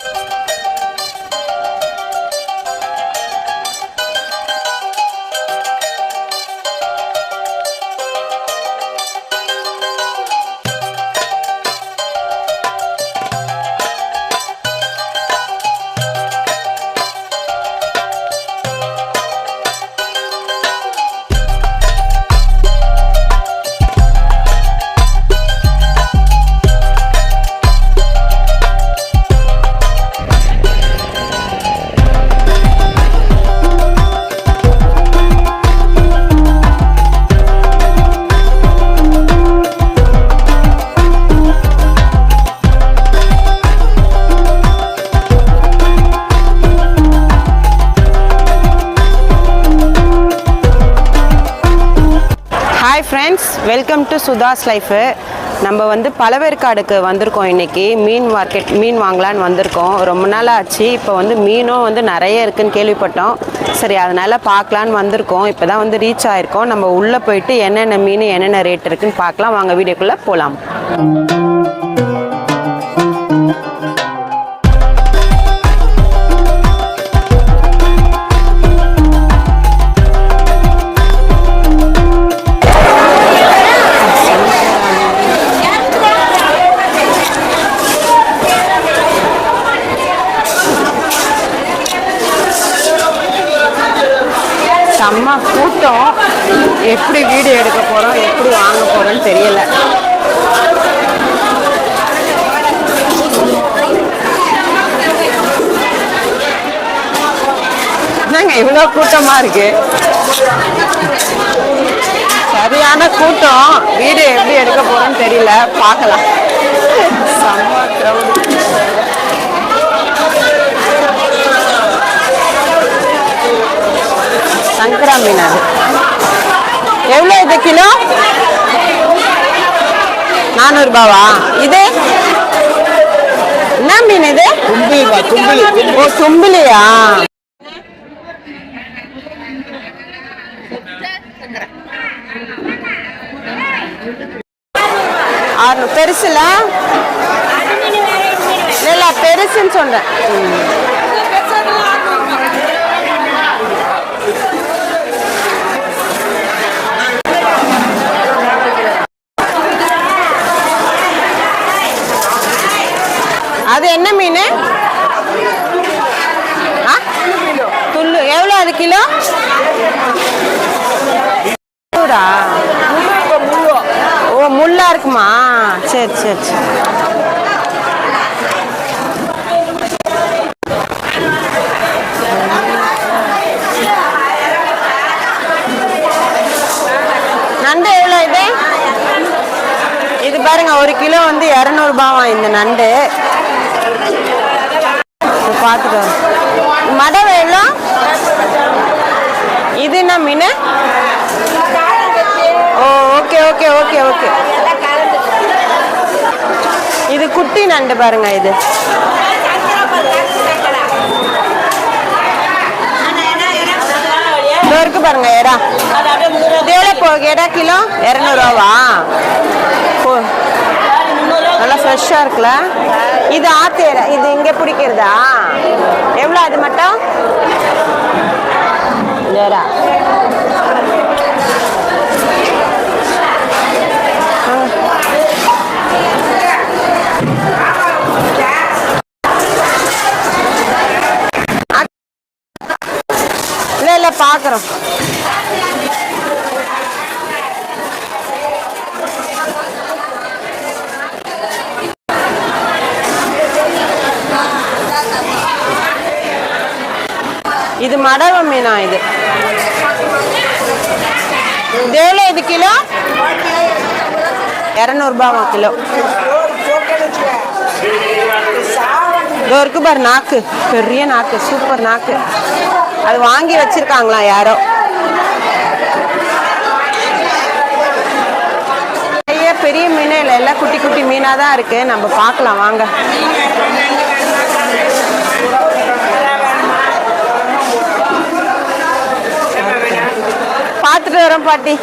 you welcome to Sudha's life நம்ம வந்து பழவேற்காடுக்கு வந்திருக்கோம் இன்றைக்கி மீன் மார்க்கெட் மீன் வாங்கலான்னு வந்திருக்கோம். ரொம்ப நாள் ஆச்சு இப்போ வந்து மீனும் வந்து நிறைய இருக்குதுன்னு கேள்விப்பட்டோம். சரி அதனால் பார்க்கலான்னு வந்திருக்கோம். இப்போ தான் வந்து ரீச் ஆயிருக்கோம். நம்ம உள்ளே போயிட்டு என்னென்ன மீன் என்னென்ன ரேட் இருக்குன்னு பார்க்கலாம். வாங்க வீடியோக்குள்ளே போகலாம் எப்படி வீடியோ எடுக்க போகிறோம் எப்படி வாங்க போகிறோன்னு தெரியல. என்னங்க இவ்வளோ கூட்டமாக இருக்கு? சரியான கூட்டம். வீடியோ எப்படி எடுக்க போகிறோன்னு தெரியல. பார்க்கலாம். சங்கரா மீன் எவ்வளோ இது கிலோ நானூறுபாவா? இது? என்ன மீன் இது? ஓ தும்பிலியா? பெருசுல? இல்ல பெருசுன்னு சொன்னேன். இது என்ன மீன்? ஆ? துள்ளு. எவ்வளோ அது கிலோ? ஓ முள்ளா இருக்குமா? சரி சரி சரி. நண்டு எவ்வளோ இது? இது பாருங்க ஒரு கிலோ வந்து இரநூறுபாவா இந்த நண்டு. பார்த்துட்டு வரேன். மடவை எவ்வளோ? இது என்ன மீன்? ஓ ஓகே ஓகே ஓகே ஓகே. இது குட்டி நண்டு பாருங்க இது. இருக்கு பாருங்க எறா இது எவ்வளோ போ எறா கிலோ? இரநூறுவாவா? நல்லா ஃப்ரெஷ்ஷாக இருக்குல்ல? இது ஆத்தேர இது இங்கே பிடிக்கிறதா? எவ்வளோ அது மட்டும் இந்த இல்லை இல்லை பார்க்குறோம் இது மடவ மீனா இது. இது எவ்வளோ இது கிலோ? இரநூறுபாவா கிலோ. இதோ இருக்கு பாரு நாக்கு. பெரிய நாக்கு சூப்பர் நாக்கு. அது வாங்கி வச்சிருக்காங்களா யாரோ? நிறைய பெரிய மீன் இல்லை எல்லாம் குட்டி குட்டி மீனாக தான் இருக்கு. நம்ம பார்க்கலாம் வாங்க. எடுத்துட்டு வரோம் பாட்டி.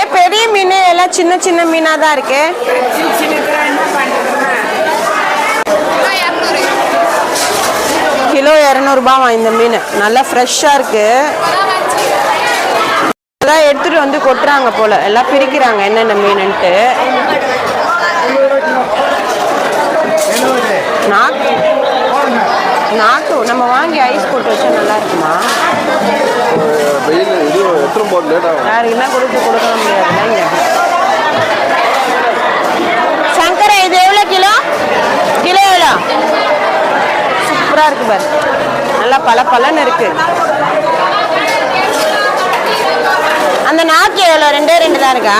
ஏன் பெரிய மீன் எல்லாம் சின்ன சின்ன மீனாக தான் இருக்கு. கிலோ இரநூறுபாவா இந்த மீன். நல்லா ஃப்ரெஷ்ஷாக இருக்கு. எல்லாம் எடுத்துட்டு வந்து கொட்டுறாங்க போல. எல்லாம் பிரிக்கிறாங்க என்னென்ன மீனுன்ட்டு. நாக்கு நாக்கு நம்ம வாங்கி ஐஸ் போட்டு வச்சா நல்லா இருக்குமா? இது போது லேட் ஆகும். கொடுத்து கொடுக்க முடியாது சங்கரை சங்கரா இது எவ்வளோ கிலோ? கிலோ எவ்வளோ? சூப்பராக இருக்கு பாரு. நல்லா பல பலன்னு இருக்கு. அந்த நாக்கு எவ்வளோ? ரெண்டே ரெண்டு தான் இருக்கா?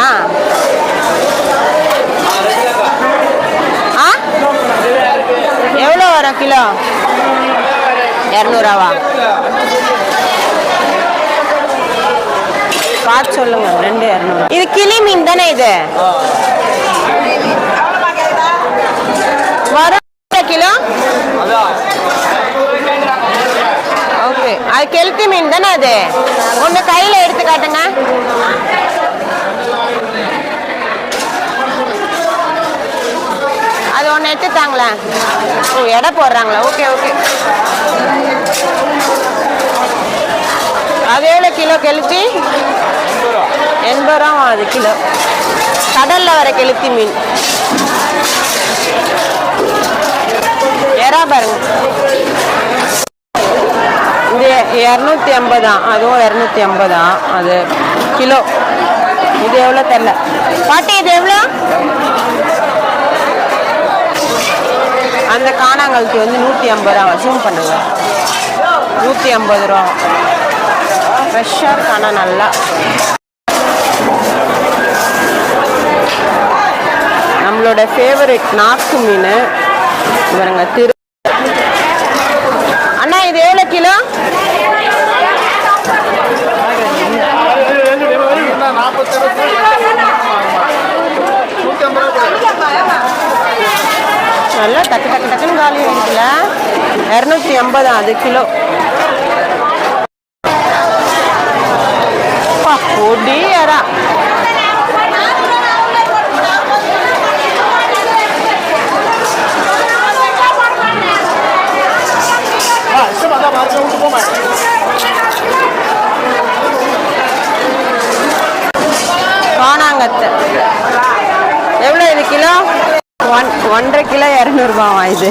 ஆ? எவ்வளோ வரும் கிலோ? இரநூறாவா? பார்த்து சொல்லுங்க ரெண்டு இரநூறு. இது கிளி மீன் தானே இது? வரும் கிலோ? ஓகே. அது கெளுத்தி மீன் தானே அது? ஒன்று கையில் எடுத்து காட்டுங்க. அது ஒன்று எடுத்துட்டாங்களே ஓ எடை போடுறாங்களா. Okay okay. அது எவ்வளோ கிலோ கெளுத்தி எண்பது ரூபா அது கிலோ. கடலில் வர கெளுத்தி மீன். எறா பாருங்க. இது இரநூத்தி ஐம்பதா அதுவும் இரநூத்தி ஐம்பதா அது கிலோ. இது எவ்வளோ தெரில. பாட்டி இது எவ்வளோ? அந்த காணாங்கழுத்தி வந்து நூற்றி ஐம்பது ரூபா. ஜூம் பண்ணுங்க. நூற்றி ஐம்பது ரூபா. ஃப்ரெஷ்ஷாக இருக்கு ஆனால் நல்லா. நம்மளோட ஃபேவரட் நாக்கு மீன். இவருங்க திரு அண்ணா இது எவ்வளோ கிலோ? நல்லா டக்கு டக்கு டக்குன்னு காலி இருக்குல்ல இரநூத்தி எண்பது அது கிலோ. எறா காணாங்கத்தை. எவ்வளோ இது கிலோ? ஒன் ஒன்றரை கிலோ இரநூறுபாவா இது?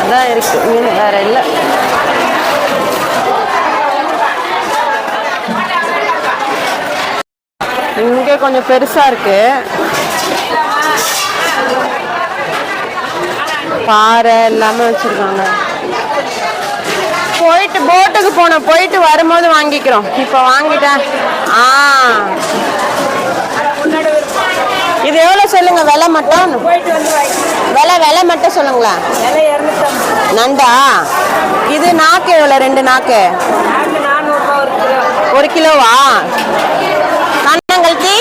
அதான் இருக்கு. மீன் வேற இல்லை. இங்கே கொஞ்சம் பெருசா இருக்கு. பாறை எல்லாமே வச்சிருக்காங்க. போயிட்டு போட்டுக்கு போனோம். போயிட்டு வரும்போது வாங்கிக்கிறோம். இப்போ வாங்கிட்டேன் ஆ. இது எவ்வளோ சொல்லுங்க? விலை மட்டும்? விலை விலை மட்டும் சொல்லுங்களேன். நண்டா? இது நாக்கு எவ்வளோ ரெண்டு நாக்கு? ஒரு கிலோவா? கண்ணங்கழுத்தி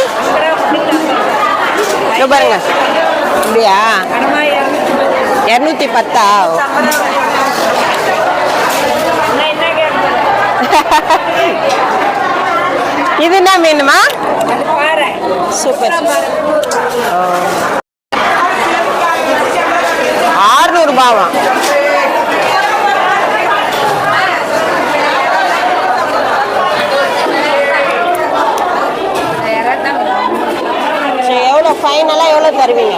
இதோ பாருங்க. அப்படியா? இரநூத்தி பத்தா? இது என்ன மீனுமா? சூப்பர். ஆறுநூறுபாவா ரூபாவா சரி எவ்வளோ ஃபைனலாக எவ்வளோ தருவீங்க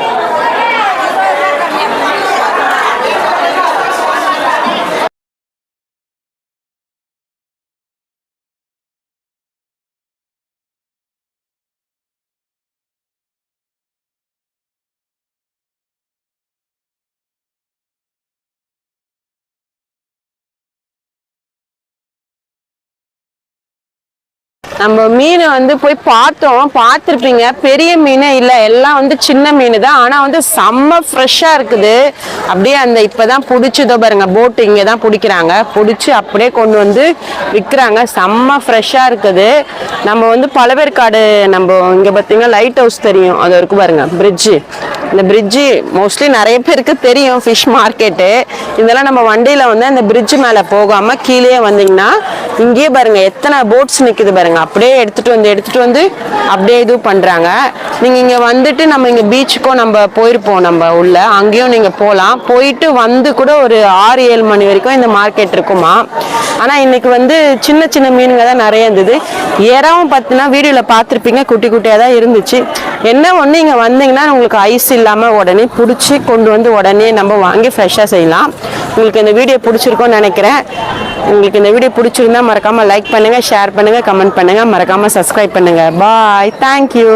நம்ம மீனை வந்து போய் பார்த்தோம் பார்த்துருப்பீங்க. பெரிய மீனே இல்லை எல்லாம் வந்து சின்ன மீன் தான் ஆனால் வந்து செம்ம ஃப்ரெஷ்ஷாக இருக்குது. அப்படியே அந்த இப்போ தான் பிடிச்சதோ பாருங்க போட்டு இங்கே தான் பிடிக்கிறாங்க. பிடிச்சி அப்படியே கொண்டு வந்து விற்கிறாங்க செம்ம ஃப்ரெஷ்ஷாக இருக்குது. நம்ம வந்து பழவேற்காடு நம்ம இங்கே பார்த்தீங்கன்னா லைட் ஹவுஸ் தெரியும். அது இருக்கு பாருங்க பிரிட்ஜு இந்த பிரிட்ஜு மோஸ்ட்லி நிறைய பேருக்கு தெரியும் ஃபிஷ் மார்க்கெட்டு இதெல்லாம் நம்ம வண்டியில் வந்து அந்த பிரிட்ஜ் மேலே போகாமல் கீழே வந்தீங்கன்னா இங்கேயே பாருங்க எத்தனை போட்ஸ் நிற்குது பாருங்க. அப்படியே எடுத்துட்டு வந்து எடுத்துட்டு வந்து அப்படியே இது பண்றாங்க. நீங்க இங்க வந்துட்டு நம்ம இங்க பீச்சுக்கும் நம்ம போயிருப்போம் நம்ம உள்ள. அங்கேயும் நீங்க போகலாம் போயிட்டு வந்து கூட ஒரு ஆறு ஏழு மணி வரைக்கும் இந்த மார்க்கெட் இருக்குமா? ஆனா இன்னைக்கு வந்து சின்ன சின்ன மீனுங்க தான் நிறைய இருந்தது. ஏறாவும் பார்த்தீங்கன்னா வீடியோல பார்த்துருப்பீங்க. குட்டி குட்டியா தான் இருந்துச்சு. என்ன ஒன்று இங்க வந்தீங்கன்னா உங்களுக்கு ஐஸ் இல்லாம உடனே பிடிச்சி கொண்டு வந்து உடனே நம்ம வாங்கி ஃப்ரெஷ்ஷாக செய்யலாம். உங்களுக்கு இந்த வீடியோ பிடிச்சிருக்கோன்னு நினைக்கிறேன். உங்களுக்கு இந்த வீடியோ பிடிச்சிருந்தா மறக்காமல் லைக் பண்ணுங்கள் ஷேர் பண்ணுங்கள் கமெண்ட் பண்ணுங்கள் மறக்காமல் சப்ஸ்கிரைப் பண்ணுங்கள் பாய் தேங்க்யூ